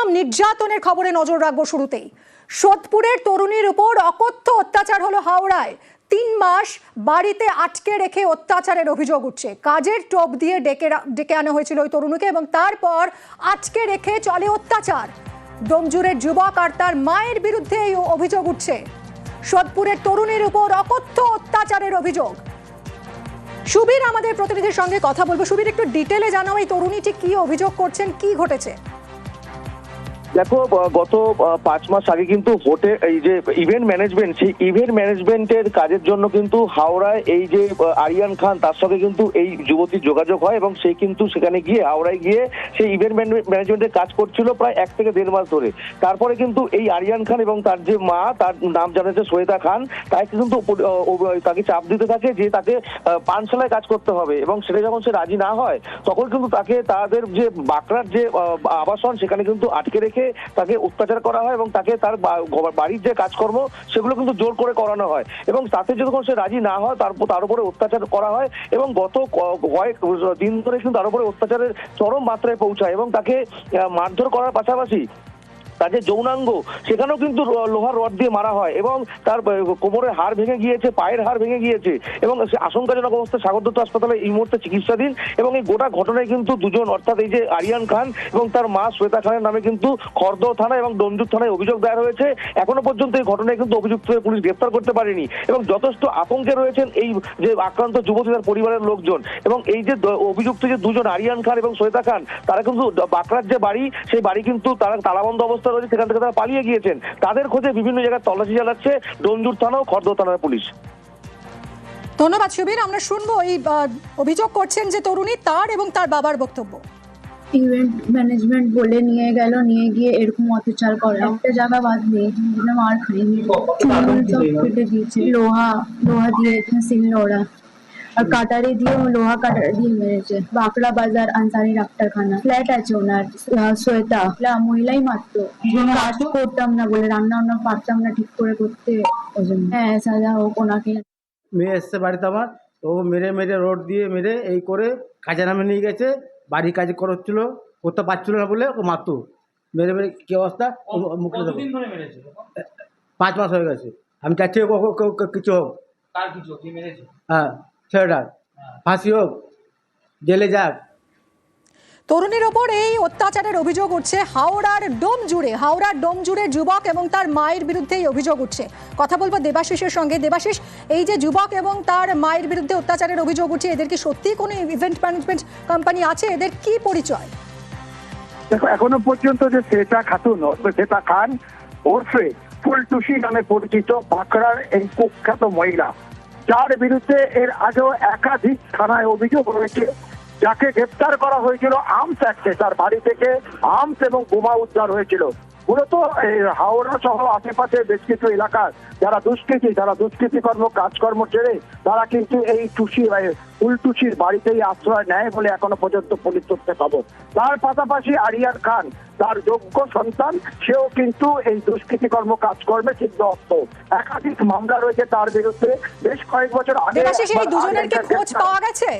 নির্মম নির্যাতনের খবরে নজর রাখব শুরুতেই। সোদপুরের তরুণীর উপর অকথ্য অত্যাচার হলো হাওড়ায়। তিন মাস বাড়িতে আটকে রেখে অত্যাচারের অভিযোগ উঠছে। কাজের টোপ দিয়ে ডেকে ডেকে আনা হয়েছিল ওই তরুণীকে এবং তারপর আটকে রেখে চলে অত্যাচার। ডোমজুরের যুবক আর তার মায়ের বিরুদ্ধে এই অভিযোগ উঠছে। সোদপুরের তরুণীর উপর অকথ্য অত্যাচারের অভিযোগ। সুবীর আমাদের প্রতিনিধির সঙ্গে কথা বলব। সুবীর, একটু ডিটেলে জানাও এই তরুণীটি কি অভিযোগ করছেন, কি ঘটেছে? দেখো গত পাঁচ মাস আগে কিন্তু হোটেল এই যে ইভেন্ট ম্যানেজমেন্ট সেই ইভেন্ট ম্যানেজমেন্টের কাজের জন্য কিন্তু হাওড়ায় এই যে আরিয়ান খান, তার সঙ্গে কিন্তু এই যুবতীর যোগাযোগ হয় এবং সে কিন্তু সেখানে গিয়ে, হাওড়ায় গিয়ে সেই ইভেন্ট ম্যানেজমেন্টের কাজ করছিল প্রায় এক থেকে দেড় মাস ধরে। তারপরে কিন্তু এই আরিয়ান খান এবং তার যে মা, তার নাম জানাচ্ছে শ্বেতা খান তাকে কিন্তু তাকে চাপ দিতে থাকে যে তাকে পানশালায় কাজ করতে হবে এবং সেটা যখন সে রাজি না হয়, তখন কিন্তু তাকে তাদের যে বাঁকড়ার যে আবাসন, সেখানে কিন্তু আটকে রেখে তাকে অত্যাচার করা হয় এবং তাকে তার বাড়ির যে কাজকর্ম, সেগুলো কিন্তু জোর করে করানো হয়। এবং তাতে যখন সে রাজি না হয় তারপর তার উপরে অত্যাচার করা হয় এবং গত কয়েক দিন ধরে কিন্তু তার উপরে অত্যাচারের চরম মাত্রায় পৌঁছায় এবং তাকে মারধর করার পাশাপাশি তার যে যৌনাঙ্গ, সেখানেও কিন্তু লোহার রড দিয়ে মারা হয় এবং তার কোমরের হাড় ভেঙে গিয়েছে, পায়ের হাড় ভেঙে গিয়েছে এবং সে আশঙ্কাজনক অবস্থায় সাগর দত্ত হাসপাতালে এই মুহূর্তে চিকিৎসাধীন এবং এই গোটা ঘটনায় কিন্তু দুজন, অর্থাৎ এই যে আরিয়ান খান এবং তার মা শ্বেতা খানের নামে কিন্তু খর্দ থানা এবং ডোমজুর থানায় অভিযোগ দায়ের হয়েছে। এখনও পর্যন্ত এই ঘটনায় কিন্তু অভিযুক্তদের পুলিশ গ্রেপ্তার করতে পারেনি এবং যথেষ্ট আতঙ্কে রয়েছেন এই যে আক্রান্ত যুবতী তার পরিবারের লোকজন এবং এই যে অভিযুক্ত যে দুজন আরিয়ান খান এবং শ্বেতা খান, তারা কিন্তু বাঁকড়ার যে বাড়ি, সেই বাড়ি কিন্তু তারা তালাবন্ধ অবস্থা রয়েছে সেখান থেকে তারা পালিয়ে গিয়েছেন। তাদের খোঁজে বিভিন্ন জায়গায় তল্লাশি চালাচ্ছে ডোমজুর থানা ও খর্দ থানার পুলিশ। ধন্যবাদ সুবীর। আমরা শুনব এই অভিযোগ করছেন যে তরুণী তার এবং তার বাবার বক্তব্য। ইভেন্ট ম্যানেজমেন্ট বলে নিয়ে গেল নিয়ে গিয়ে এরকম অত্যাচার করে। একটা জায়গা বাদ নেই মার খাইনি চুল সব কেটে দিয়েছে। লোহা লোহা দিয়ে এখানে সিল ওরা। আর কাটারি দিয়ে লোহা কাটারি দিয়ে মেরেছে বাঁকড়া বাজার আনসারি ডাক্তারখানা ফ্ল্যাট আছে ওনার শ্বেতা মহিলাই মাত্র কাজ করতাম না বলে রান্না বান্না পারতাম না ঠিক করে করতে ওই জন্য হ্যাঁ সাজা হোক ওনাকে মেয়ে এসছে বাড়িতে আমার তো ও মেরে মেরে রোড দিয়ে মেরে এই করে কাজে নামে নিয়ে গেছে বাড়ি কাজ করছিল করতে পারছিল না বলে ও মারতো মেরে মেরে কি অবস্থা মুখে পাঁচ মাস হয়ে গেছে আমি চাচ্ছি কিছু হোক কার কিছু কি মেরেছে হ্যাঁ ছেলেটার ফাঁসি হোক জেলে যাক। তরুণীর ওপর এই অত্যাচারের অভিযোগ উঠছে হাওড়ার ডোম জুড়ে হাওড়ার ডোম জুড়ে যুবক এবং তার মায়ের বিরুদ্ধে এই অভিযোগ উঠছে। কথা বলব দেবাশিসের সঙ্গে। দেবাশিস এই যে যুবক এবং তার মায়ের বিরুদ্ধে অত্যাচারের অভিযোগ উঠছে এদের কি সত্যিই কোনো ইভেন্ট ম্যানেজমেন্ট কোম্পানি আছে? এদের কি পরিচয়? দেখো এখনও পর্যন্ত যে শ্বেতা খাতুন শ্বেতা খান ওরফে ফুলটুসি নামে পরিচিত বাঁকড়ার এই কুখ্যাত মহিলা যার বিরুদ্ধে এর আগেও একাধিক থানায় অভিযোগ রয়েছে, যাকে গ্রেপ্তার করা হয়েছিল আর্মস অ্যাক্টে তার বাড়ি থেকে আর্মস এবং বোমা উদ্ধার হয়েছিল। মূলত এই হাওড়া সহ আশেপাশে বেশ কিছু এলাকার যারা দুষ্কৃতী যারা দুষ্কৃতি কর্ম কাজকর্ম ছেড়ে তারা কিন্তু এই টুসি উল্টুসির বাড়িতেই আশ্রয় নেয় বলে এখনও পর্যন্ত পুলিশ খবর। তার পাশাপাশি আরিয়ার খান তার যোগ্য সন্তান সেও কিন্তু এই দুষ্কৃতি কর্ম কাজকর্মে সিদ্ধহস্ত একাধিক মামলা রয়েছে তার বিরুদ্ধে। বেশ কয়েক বছর আগে দুজনের খোঁজ পাওয়া গেছে?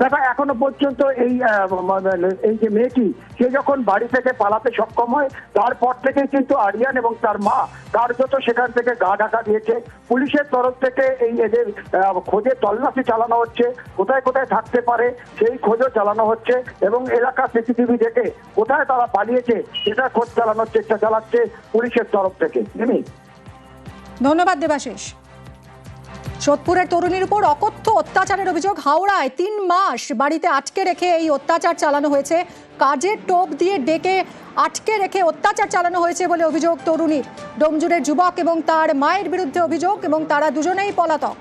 দেখো এখনও পর্যন্ত এই এই যে মেয়েটি, সে যখন বাড়ি থেকে পালাতে সক্ষম হয়, তারপর থেকে কিন্তু আরিয়ান এবং তার মা কার্যত সেখান থেকে গা ঢাকা দিয়েছে। পুলিশের তরফ থেকে এই এদের খোঁজে তল্লাশি চালানো হচ্ছে। কোথায় কোথায় থাকতে পারে, সেই খোঁজও চালানো হচ্ছে এবং এলাকা সিসিটিভি দেখে কোথায় তারা পালিয়েছে, সেটা খোঁজ চালানোর চেষ্টা চালাচ্ছে পুলিশের তরফ থেকে। ধন্যবাদ দেবাশিস। সোদপুরের তরুণীর উপর অকথ্য অত্যাচারের অভিযোগ। হাওড়ায় তিন মাস বাড়িতে আটকে রেখে এই অত্যাচার চালানো হয়েছে। কাজের টোপ দিয়ে ডেকে আটকে রেখে অত্যাচার চালানো হয়েছে বলে অভিযোগ তরুণীর। ডোমজুরের যুবক এবং তার মায়ের বিরুদ্ধে অভিযোগ এবং তারা দুজনেই পলাতক।